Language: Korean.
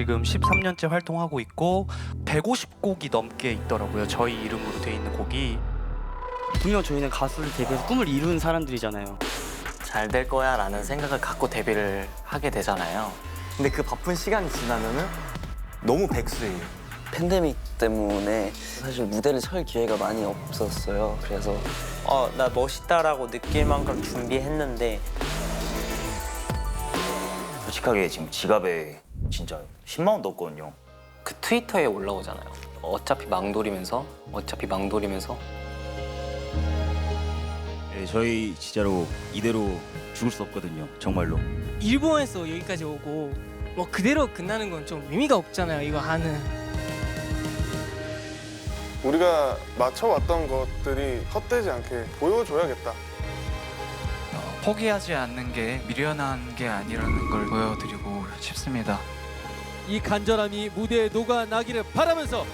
지금 13년째 활동하고 있고 150곡이 넘게 있더라고요. 저희 이름으로 돼 있는 곡이 분명 저희는 가수를 데뷔해서 꿈을 이룬 사람들이잖아요. 잘 될 거야 라는 생각을 갖고 데뷔를 하게 되잖아요. 근데 그 바쁜 시간이 지나면은 너무 백수예요. 팬데믹 때문에 사실 무대를 설 기회가 많이 없었어요. 그래서 어, 나 멋있다라고 느낄 만큼 준비했는데 솔직하게 지금 지갑에 진짜 10만 원도 없거든요. 그 트위터에 올라오잖아요. 어차피 망돌이면서 어차피 망돌이면서 네, 저희 진짜로 이대로 죽을 수 없거든요. 정말로. 일본에서 여기까지 오고 뭐 그대로 끝나는 건 좀 의미가 없잖아요. 이거 하는. 우리가 맞춰왔던 것들이 헛되지 않게 보여줘야겠다. 포기하지 않는 게 미련한 게 아니라는 걸 보여드리고 싶습니다. 이 간절함이 무대에 녹아나기를 바라면서